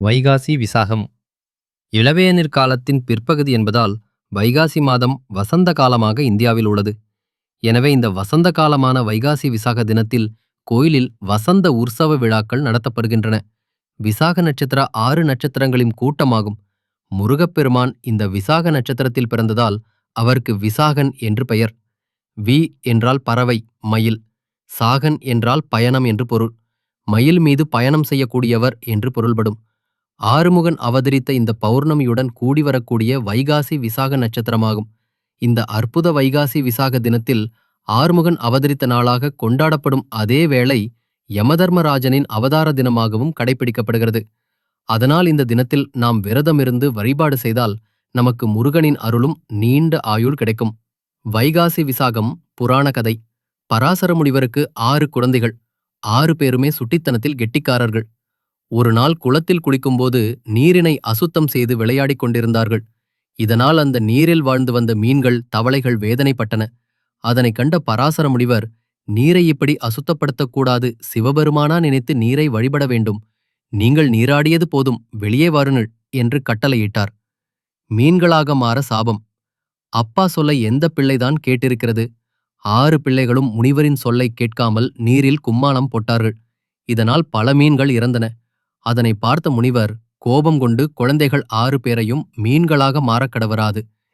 வைகாசி விசாகம். இளவேனிற் காலத்தின் பிற்பகுதி என்பதால் வைகாசி மாதம் வசந்த காலமாக இந்தியாவில் உள்ளது. எனவே இந்த வசந்த காலமான வைகாசி விசாக தினத்தில் கோயிலில் வசந்த உற்சவ விழாக்கள் நடத்தப்படுகின்றன. விசாக நட்சத்திர ஆறு நட்சத்திரங்களின் கூட்டமாகும். முருகப்பெருமான் இந்த விசாக நட்சத்திரத்தில் பிறந்ததால் அவருக்கு விசாகன் என்று பெயர். வி என்றால் பறவை மயில். சாகன் என்றால் பயணம் என்று பொருள். மயில் மீது பயணம் செய்யக்கூடியவர் என்று பொருள்படும். ஆறுமுகன் அவதரித்த இந்த பௌர்ணமியுடன் கூடி வரக்கூடிய வைகாசி விசாக நட்சத்திரமாகும். இந்த அற்புத வைகாசி விசாக தினத்தில் ஆறுமுகன் அவதரித்த நாளாக கொண்டாடப்படும் அதே வேளை யமதர்மராஜனின் அவதார தினமாகவும் கடைபிடிக்கப்படுகிறது அதனால் இந்த தினத்தில் நாம் விரதமிருந்து வழிபாடு செய்தால் நமக்கு முருகனின் அருளும் நீண்ட ஆயுள் கிடைக்கும். வைகாசி விசாகம் புராண கதை. பராசர முனிவருக்கு ஆறு குழந்தைகள். ஆறு பேருமே சுட்டித்தனத்தில் கெட்டிக்காரர்கள். ஒரு நாள் குளத்தில் குளிக்கும்போது நீரினை அசுத்தம் செய்து விளையாடிக் கொண்டிருந்தார்கள். இதனால் அந்த நீரில் வாழ்ந்து வந்த மீன்கள் தவளைகள் வேதனைப்பட்டன. அதனைக் கண்ட பராசர முனிவர் நீரை இப்படி அசுத்தப்படுத்தக்கூடாது சிவபெருமானா நினைத்து நீரை வழிபட வேண்டும். நீங்கள் நீராடியது போதும். வெளியே வாருங்கள் என்று கட்டளையிட்டார். மீன்களாக மாற சாபம். அப்பா சொல்ல எந்த பிள்ளைதான் கேட்டிருக்கிறது? ஆறு பிள்ளைகளும் முனிவரின் சொல்லை கேட்காமல் நீரில் கும்மாளம் போட்டார்கள். இதனால் பல மீன்கள் இறந்தன. அதனை பார்த்த முனிவர் கோபம் கொண்டு குழந்தைகள் ஆறு பேரையும் மீன்களாக மாறக் கடவராது.